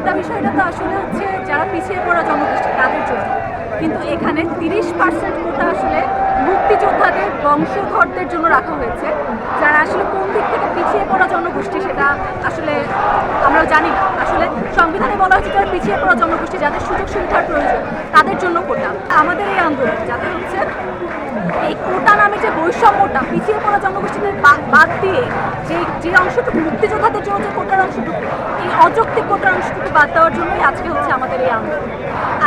কোটা বিষয়টা তো আসলে হচ্ছে যারা পিছিয়ে পড়া জনগোষ্ঠী, তাদের জন্য। কিন্তু এখানে তিরিশ পার্সেন্ট কোটা আসলে মুক্তিযোদ্ধাদের, বংশধরদের জন্য রাখা হয়েছে। যারা আসলে কোন দিক থেকে পিছিয়ে পড়া জনগোষ্ঠী সেটা আসলে আমরা জানি না। আসলে সংবিধানে বলা হচ্ছে যারা পিছিয়ে পড়া জনগোষ্ঠী যাদের সুযোগ সুবিধার প্রয়োজন, তাদের জন্য কোটা। আমাদের এই আন্দোলন যাতে হচ্ছে এই কোটা নামে যে বৈষম্যটা, পিছিয়ে পড়া জনগোষ্ঠীদের বাদ দিয়ে যে যে অংশটুকু, মুক্তিযোদ্ধাদের জন্য যে কোটার অংশটুকু, এই অযৌক্তিক কোটার অংশটুকু বাদ দেওয়ার জন্যই আজকে হচ্ছে আমাদের এই আন্দোলন।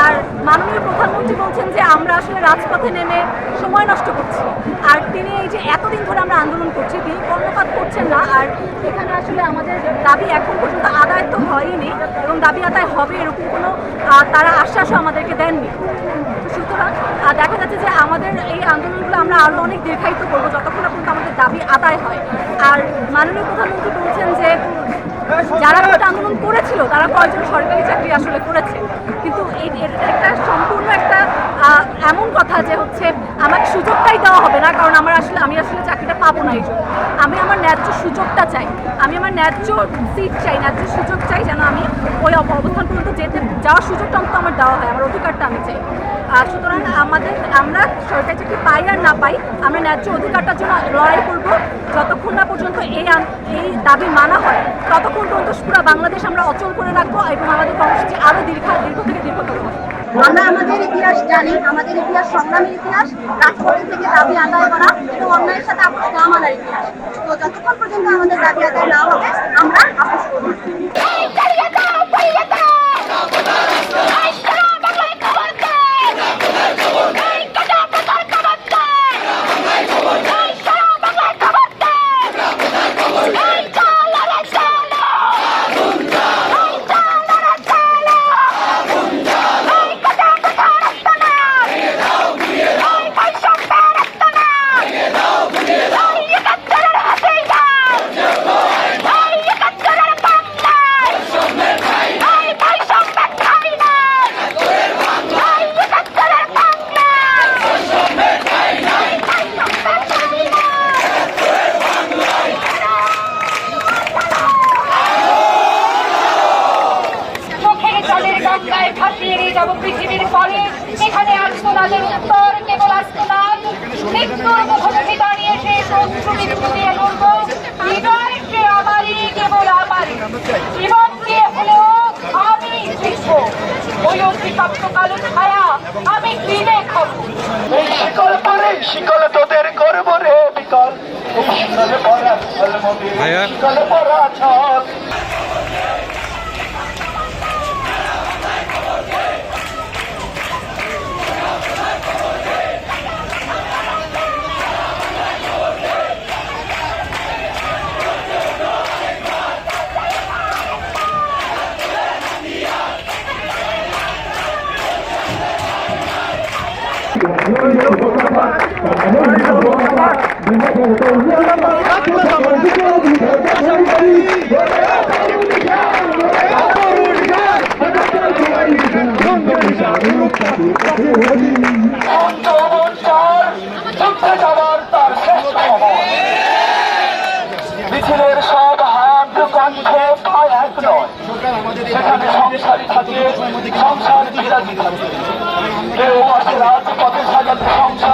আর মাননীয় প্রধানমন্ত্রী বলছেন যে আমরা আসলে রাজপথে নেমে সময় নষ্ট করছি। আর তিনি এই যে এতদিন ধরে আমরা আন্দোলন করছি তিনি কর্ণপাত করছেন না, আর এখানে আসলে আমাদের দাবি এখন পর্যন্ত আদায় তো হয়নি, এবং দাবি আদায় হবে এরকম কোনো তারা আশ্বাসও আমাদেরকে দেননি। সুতরাং দেখা যাচ্ছে যে আমাদের এই আন্দোলনগুলো আমরা আরও অনেক দীর্ঘায়িত করব যতক্ষণ পর্যন্ত আমাদের দাবি আদায় হয়। আর মাননীয় প্রধানমন্ত্রী বলছেন যে, যারা কোটা আন্দোলন করেছিল, তারা কয়েকজন সরকারি চাকরি আসলে করেছে। কিন্তু এই একটা সম্পূর্ণ একটা এমন কথা যে হচ্ছে আমাকে সুযোগটাই দেওয়া হবে না, কারণ আমার আসলে, আমি আসলে চাকরিটা পাবো না এই আমি আমার ন্যায্য সুযোগটা চাই। আমি আমার ন্যায্য সিট চাই, ন্যায্য সুযোগ চাই যেন আমি ওই অব- অবস্থান পর্যন্ত যেতে, যাওয়ার সুযোগটা অন্তত আমার দেওয়া হয়, আমার অধিকারটা আমি চাই। আর সুতরাং আমাদের, আমরা সরকারি চাকরি পাই আর না পাই, আমরা ন্যায্য অধিকারটার জন্য লড়াই করব। যতক্ষণ না পর্যন্ত এই এই দাবি মানা হয়, ততক্ষণ পর্যন্ত পুরো বাংলাদেশ আমরা অচল করে রাখব এবং আমাদের কর্মসূচি আরও দীর্ঘ দীর্ঘ থেকে দীর্ঘতর হবে। আমরা আমাদের ইতিহাস জানি, আমাদের ইতিহাস সংগ্রামের ইতিহাস রাজপথের থেকে দাবি আদায় করা এবং অন্যায়ের সাথে আপোষ না মানার ইতিহাস। তো যতক্ষণ পর্যন্ত আমাদের দাবি আদায় না হবে, আমরা আপোষ গঙ্গায় ভাসিয়ে নিয়ে যাব পৃথিবীর পরে। এখানে আর্তনাদের উত্তর কেবল আর্তনাদ মৃত্যুর মুখোমুখি দাঁড়িয়ে সে শত্রু মৃত্যু দিয়ে লড়বো। হৃদয় আমারই কেবল আমারই জীবন দিয়ে হলেও আমি জিতবো। ওই অতিপ্রাপ্ত কালো ছায়া আমি কিনে খাব। এই শিকল পরে শিকল তোদের করব রে বিকল এই শিকলে পরা ছল শিকলে পরা ছল। মিছিলের সব হাত কণ্ঠ পায় এক থাকে সংসার বা জ্বালাতে সংসার